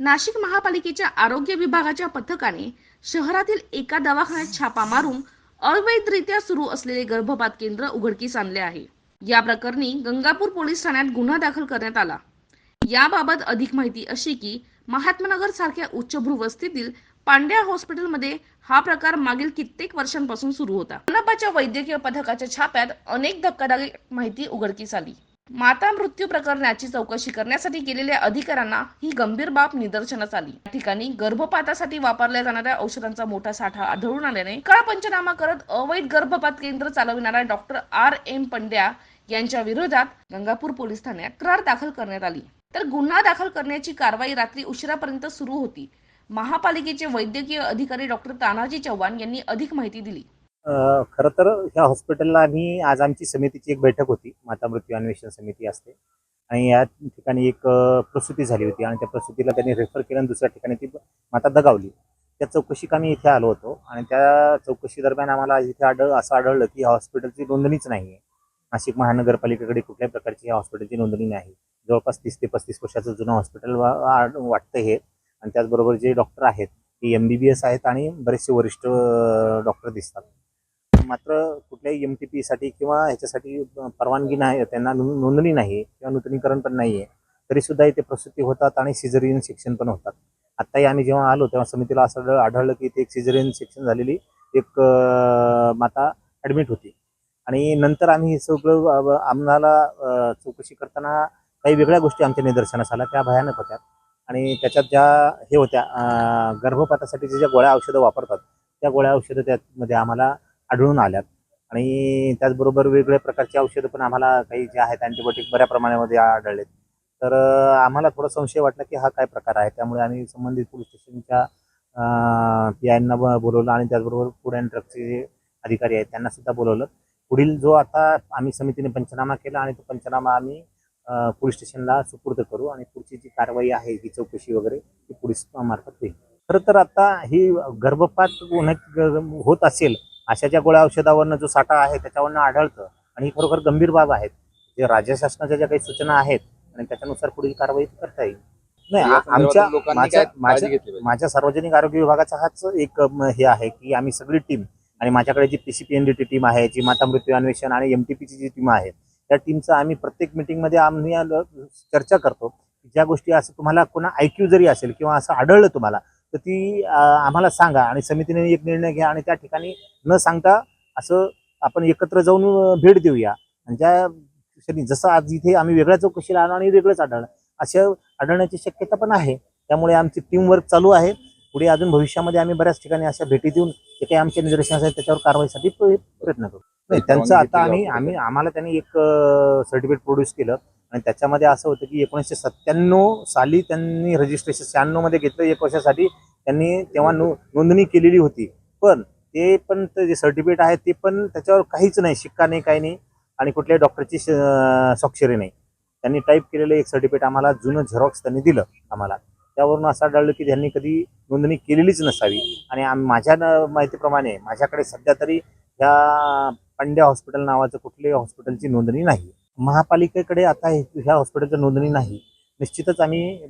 नाशिक महापालिकेच्या आरोग्य विभागाच्या पथकाने शहरातील एका दवाखान्यात छापा मारून अवैधरित्या सुरू असलेले गर्भपात केंद्र उघडकीस आणले आहे. या प्रकरणी गंगापूर पोलीस ठाण्यात गुन्हा दाखल करण्यात आला. याबाबत अधिक माहिती अशी की महात्मानगर सारख्या उच्चभ्रू वस्तीतील पांड्या हॉस्पिटलमध्ये हा प्रकार मागील कित्येक वर्षांपासून सुरू होता. मनपाच्या वैद्यकीय पथकाच्या छाप्यात अनेक धक्कादायक माहिती उघडकीस आली. माता मृत्यू प्रकरणाची चौकशी करण्यासाठी गेलेल्या अधिकाऱ्यांना ही गंभीर बाब निदर्शनास आली. या ठिकाणी गर्भपातासाठी वापरल्या जाणाऱ्या औषधांचा मोठा साठा आढळून आल्याने काळ पंचनामा करत अवैध गर्भपात केंद्र चालविणाऱ्या डॉक्टर आर एम पंड्या यांच्या विरोधात गंगापूर पोलीस ठाण्यात तक्रार दाखल करण्यात आली. तर गुन्हा दाखल करण्याची कारवाई रात्री उशिरापर्यंत सुरू होती. महापालिकेचे वैद्यकीय अधिकारी डॉक्टर तानाजी चव्हाण यांनी अधिक माहिती दिली. खरं तर ह्या हॉस्पिटलला आम्ही आज आमची समितीची एक बैठक होती. माता मृत्यू अन्वेषण समिती असते. आणि या ठिकाणी एक प्रसूती झाली होती. आणि त्या प्रसूतीला त्यांनी रेफर केलं आणि दुसऱ्या ठिकाणी ती माता दगावली. त्या चौकशीक आम्ही इथे आलो होतो. आणि त्या चौकशी दरम्यान आम्हाला इथे आढळ असं आढळलं की ह्या हॉस्पिटलची नोंदणीच नाही आहे नाशिक महानगरपालिकेकडे कुठल्याही प्रकारची ह्या हॉस्पिटलची नोंदणी नाही. जवळपास तीस ते पस्तीस वर्षाचं जुनं हॉस्पिटल वाटतं हे. आणि त्याचबरोबर जे डॉक्टर आहेत ते एम बी बी एस आहेत आणि बरेचसे वरिष्ठ डॉक्टर दिसतात. मात्र कुठल्याही एम टी पीसाठी किंवा ह्याच्यासाठी परवानगी नाही त्यांना नोंदणी नाही किंवा नूतनीकरण पण नाही आहे तरीसुद्धा इथे प्रसूती होतात आणि सिझरियन सेक्शन पण होतात. आत्ताही आम्ही जेव्हा आलो तेव्हा समितीला असं आढळलं की इथे एक सिझरियन सेक्शन झालेली एक माता ॲडमिट होती. आणि नंतर आम्ही हे सगळं आम्हाला चौकशी करताना काही वेगळ्या गोष्टी आमच्या निदर्शनास आल्या त्या भयानक होत्या. आणि त्याच्यात ज्या हे होत्या गर्भपातासाठी जे ज्या गोळ्या औषधं वापरतात त्या गोळ्या औषधं त्यामध्ये आम्हाला आढळून आल्यात. आणि त्याचबरोबर वेगवेगळ्या प्रकारची औषधं पण आम्हाला काही जे आहेत अँटीबायोटिक बऱ्या प्रमाणामध्ये आढळलेत. तर आम्हाला थोडा संशय वाटला की हा काय प्रकार आहे? त्यामुळे आम्ही संबंधित पोलीस स्टेशनच्या पी आयना बोलवलं आणि त्याचबरोबर फूड अँड ड्रगचे जे अधिकारी आहेत त्यांना सुद्धा बोलवलं. पुढील जो आता आम्ही समितीने पंचनामा केला आणि तो पंचनामा आम्ही पोलीस स्टेशनला सुपूर्द करू आणि पुढची जी कारवाई आहे ही चौकशी वगैरे ती पोलीस मार्फत होईल. खरं तर आता ही गर्भपात होत असेल अशा ज्या गोळ्या औषधावरनं जो साठा आहे त्याच्यावरनं आढळतं आणि ही खरोखर गंभीर बाब आहेत. जे राज्य शासनाच्या ज्या काही सूचना आहेत आणि त्याच्यानुसार पुढील कारवाई करता येईल. नाही आमच्या माझ्या सार्वजनिक आरोग्य विभागाचा हाच एक हे आहे की आम्ही सगळी टीम आणि माझ्याकडे G P C P N D T team आहे जी माता मृत्यू अन्वेषण आणि एम टी पीची जी टीम आहे त्या टीमचं आम्ही प्रत्येक मिटिंगमध्ये आम्ही चर्चा करतो. ज्या गोष्टी असं तुम्हाला कोणा ऐक्यू जरी असेल किंवा असं आढळलं तुम्हाला तर ती आम्हाला सांगा आणि समितीने एक निर्णय घ्या आणि त्या ठिकाणी न सांगता असं आपण एकत्र जाऊन भेट देऊया. आणि ज्या क्षणी जसं आज इथे आम्ही वेगळ्या चौकशीला आलो आणि वेगळंच आढळलं अशा आढळण्याची शक्यता पण आहे. त्यामुळे आमची टीमवर्क चालू आहे. पुढे अजून भविष्यामध्ये आम्ही बऱ्याच ठिकाणी अशा भेटी देऊन जे काही आमचे निदर्शनास आहेत त्याच्यावर कारवाईसाठी प्रयत्न करू. नाही त्यांचं आता आम्ही आम्ही आम्हाला त्यांनी एक सर्टिफिकेट प्रोड्यूस केलं. आणि त्याच्यामध्ये असं होतं की एकोणीसशे सत्त्याण्णव साली त्यांनी रजिस्ट्रेशन शहाण्णवमध्ये घेतलं एक वर्षासाठी त्यांनी तेव्हा नो नोंदणी केलेली होती. पण ते पण ते जे सर्टिफिकेट आहे ते पण त्याच्यावर काहीच नाही शिक्का नाही काही नाही. आणि कुठल्याही डॉक्टरची स्वाक्षरी नाही. त्यांनी टाईप केलेलं एक सर्टिफिकेट आम्हाला जुनं झेरॉक्स त्यांनी दिलं आम्हाला. त्यावरून असं आढळलं की त्यांनी कधी नोंदणी केलेलीच नसावी. आणि माझ्या माहितीप्रमाणे माझ्याकडे सध्या तरी ह्या पांड्या हॉस्पिटल नावाचं कुठल्याही हॉस्पिटलची नोंदणी नाही. महापालिकेकडे आता हे- ह्या हॉस्पिटलची नोंदणी नाही. निश्चितच आम्ही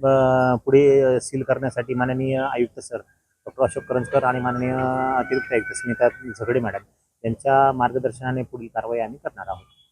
पुढे सील करण्यासाठी माननीय आयुक्त सर डॉक्टर अशोक करंजकर आणि माननीय अतिरिक्त आयुक्त स्मिता झगडे मॅडम यांच्या मार्गदर्शनाने पुढील कारवाई आम्ही करणार आहोत.